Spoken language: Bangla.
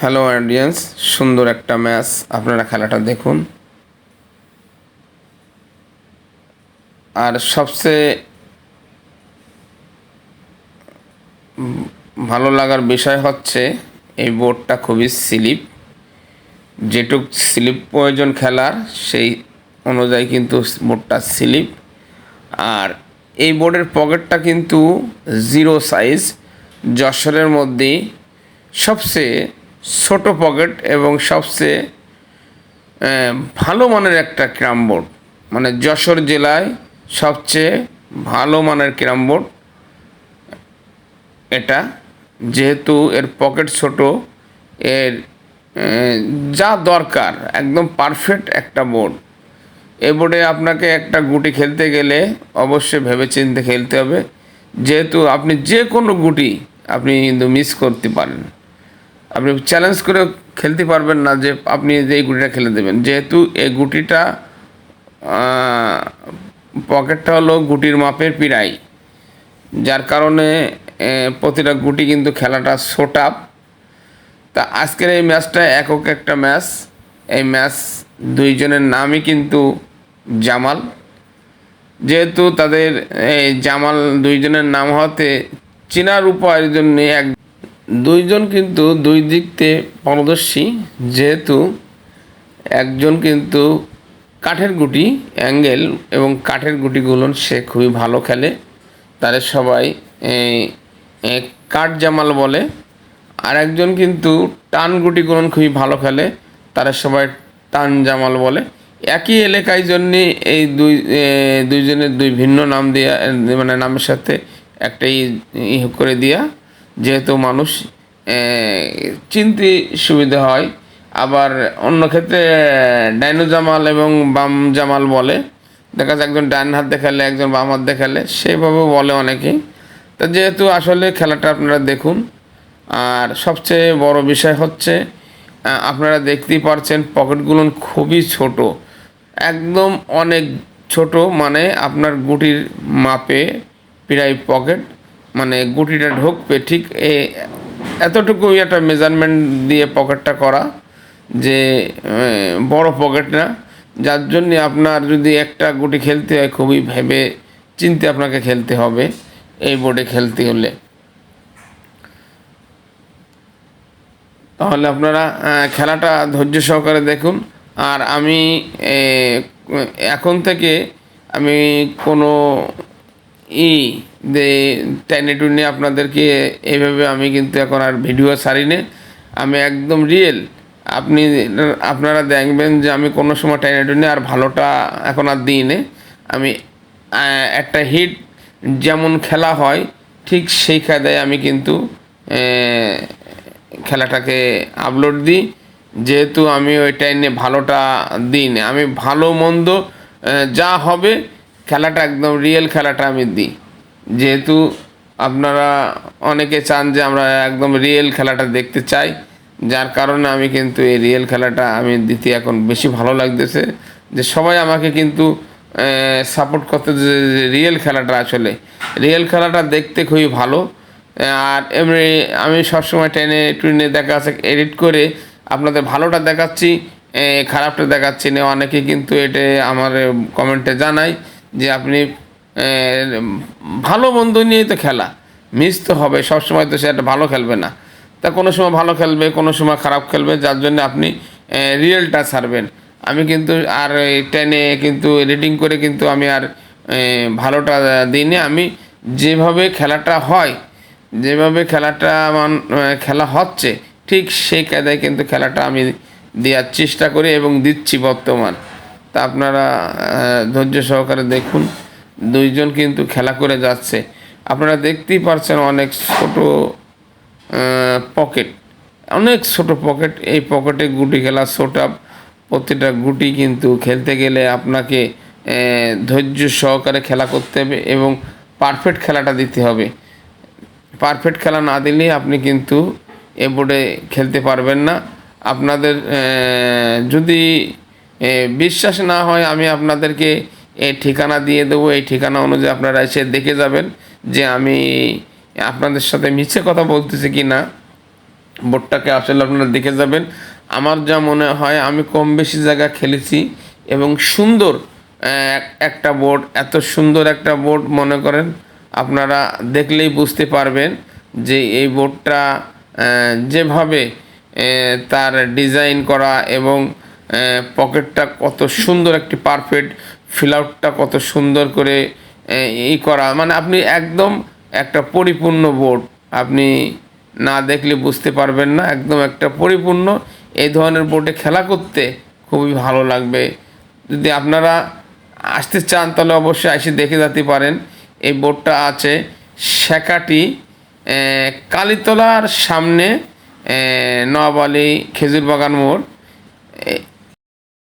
হ্যালো অডিয়েন্স সুন্দর একটা ম্যাচ আপনারা খেলাটা দেখুন। আর সবচেয়ে ভালো লাগার বিষয় হচ্ছে, এই বোর্ডটা খুবই স্লিপ। যেটুক স্লিপ প্রয়োজন খেলার, সেই অনুযায়ী কিন্তু বোর্ডটা স্লিপ। আর এই বোর্ডের পকেটটা কিন্তু জিরো সাইজ, যশোরের মধ্যে সবচেয়ে ছোট পকেট এবং সবচেয়ে ভালো মানের একটা ক্যারাম বোর্ড। মানে যশোর জেলায় সবচেয়ে ভালো মানের ক্যারাম বোর্ড এটা। যেহেতু এর পকেট ছোট, এর যা দরকার, একদম পারফেক্ট একটা বোর্ড। এ বোর্ডে আপনাকে একটা গুটি খেলতে গেলে অবশ্যই ভেবে চিন্তে খেলতে হবে। যেহেতু আপনি যে কোনো গুটি আপনি কিন্তু মিস করতে পারেন। আপনি চ্যালেঞ্জ করে খেলতে পারবেন না যে আপনি যে এই গুটিটা খেলে দেবেন। যেহেতু এই গুটিটা পকেটটা হলো গুটির মাপের পিরাই যার কারণে প্রতিটা গুটি কিন্তু খেলাটা শোট আপ তা আজকের এই ম্যাচটা একক একটা ম্যাচ। এই ম্যাচ দুইজনের নামই কিন্তু জামাল। যেহেতু তাদের, এই জামাল দুইজনের নাম হতে চেনার উপায়ের জন্য এক দুইজন কিন্তু দুই দিক থেকে পারদর্শী, যেহেতু একজন কিন্তু কাঠের গুটি, অ্যাঙ্গেল এবং কাঠের গুটিগুলো সে খুবই ভালো খেলে। তাদের সবাই কাঠ জামাল বলে। আর একজন কিন্তু টান গুটিগুলো খুবই ভালো খেলে, তারা সবাই টান জামাল বলে। একই এলাকায় জন্যে এই দুই দুইজনের দুই ভিন্ন নাম দেওয়া মানে নামের সাথে একটা ই ই করে দেওয়া যেহেতু মানুষ চিনতে সুবিধা হয়। আবার অন্য ক্ষেত্রে, ডাইনো জামাল এবং বাম জামাল বলে। দেখা যায় একজন ডান হাত দেখালে, একজন বাম হাত দেখালে সেইভাবে বলে অনেকেই। তা যেহেতু আসলে খেলাটা আপনারা দেখুন, আর সবচেয়ে বড় বিষয় হচ্ছে আপনারা দেখতেই পারছেন পকেটগুলো খুবই ছোট। একদম অনেক ছোট মানে আপনার গুটির মাপে প্রায় পকেট মানে গুটিটা ঢুকবে ঠিক এ, এতটুকুই একটা মেজারমেন্ট দিয়ে পকেটটা করা যে বড় পকেট না। যার জন্যে আপনার যদি একটা গুটি খেলতে হয়, খুবই ভেবে চিনতে আপনাকে খেলতে হবে এই বোর্ডে খেলতে হলে। তাহলে আপনারা খেলাটা ধৈর্য সহকারে দেখুন। আর আমি এখন থেকে আমি কোনো ই দে টেনে আপনাদেরকে এইভাবে আমি কিন্তু এখন আর ভিডিও ছাড়ি না আমি একদম রিয়েল আপনি আপনারা দেখবেন যে আমি কোনো সময় টেনে টুনে আর ভালোটা এখন আর দিই আমি একটা হিট যেমন খেলা হয়, ঠিক সেই কায়দায় আমি কিন্তু খেলাটাকে আপলোড দিই। যেহেতু আমি ওই টাইমে ভালোটা দিই না আমি ভালো মন্দ যা হবে, খেলাটা একদম রিয়েল খেলাটা আমি দিই। যেহেতু আপনারা অনেকে চান যে আমরা একদম রিয়েল খেলাটা দেখতে চাই, যার কারণে আমি কিন্তু এই রিয়েল খেলাটা আমি দিতে এখন বেশি ভালো লাগতেছে। যে সবাই আমাকে কিন্তু সাপোর্ট করতে যে রিয়েল খেলাটা আসলে। রিয়েল খেলাটা দেখতে খুবই ভালো। আর এমনি আমি সবসময় টেনে টুনে দেখা আছে এডিট করে আপনাদের ভালোটা দেখাচ্ছি খারাপটা দেখাচ্ছি না। অনেকে কিন্তু এটা আমার কমেন্টে জানায় যে আপনি ভালো বন্ধু নিয়েই তো খেলা। মিস তো হবে, সবসময় তো সে একটা ভালো খেলবে না। তা কোনো সময় ভালো খেলবে, কোনো সময় খারাপ খেলবে, যার জন্য আপনি রিয়েলটা ছাড়বেন। আমি কিন্তু আর টেনে কিন্তু এডিটিং করে কিন্তু আমি আর ভালোটা দিইনি। আমি যেভাবে খেলাটা হয়, যেভাবে খেলাটা মান খেলা হচ্ছে, ঠিক সেই কায়দায় কিন্তু খেলাটা আমি দেওয়ার চেষ্টা করি এবং দিচ্ছি বর্তমান। তা আপনারা ধৈর্য সহকারে দেখুন। দুইজন কিন্তু খেলা করে যাচ্ছে। আপনারা দেখতেই পারছেন অনেক ছোট পকেট অনেক ছোট পকেট এই পকেটে গুটি খেলা ছোট প্রতিটা গুটি কিন্তু খেলতে গেলে আপনাকে ধৈর্য সহকারে খেলা করতে হবে এবং পারফেক্ট খেলাটা দিতে হবে। পারফেক্ট খেলা না দিলে আপনি কিন্তু এ বোর্ডে খেলতে পারবেন না। আপনাদের যদি বিশ্বাস না হয় আমি আপনাদেরকে এই ঠিকানা দিয়ে দেবো, এই ঠিকানা অনুযায়ী আপনারা এসে দেখে যাবেন যে আমি আপনাদের সাথে মিছে কথা বলতেছি কি না। বোর্ডটাকে আসলে আপনারা দেখে যাবেন। আমার যা মনে হয়, আমি কম বেশি জায়গা খেলেছি এবং সুন্দর একটা বোর্ড, এত সুন্দর একটা বোর্ড মনে করেন, আপনারা দেখলেই বুঝতে পারবেন যে এই বোর্ডটা যেভাবে তার ডিজাইন করা এবং পকেটটা কত সুন্দর একটি পারফেক্ট ফিল আউটটা কত সুন্দর করে ই করা। মানে আপনি একদম একটা পরিপূর্ণ বোর্ড আপনি না দেখলে বুঝতে পারবেন না, একদম একটা পরিপূর্ণ এই ধরনের বোর্ডে খেলা করতে খুবই ভালো লাগবে। যদি আপনারা আসতে চান, তাহলে অবশ্যই এসে দেখে যেতে পারেন। এই বোর্ডটা আছে শেখাটি কালীতলার সামনে নবালি খেজুর বাগান মোড়।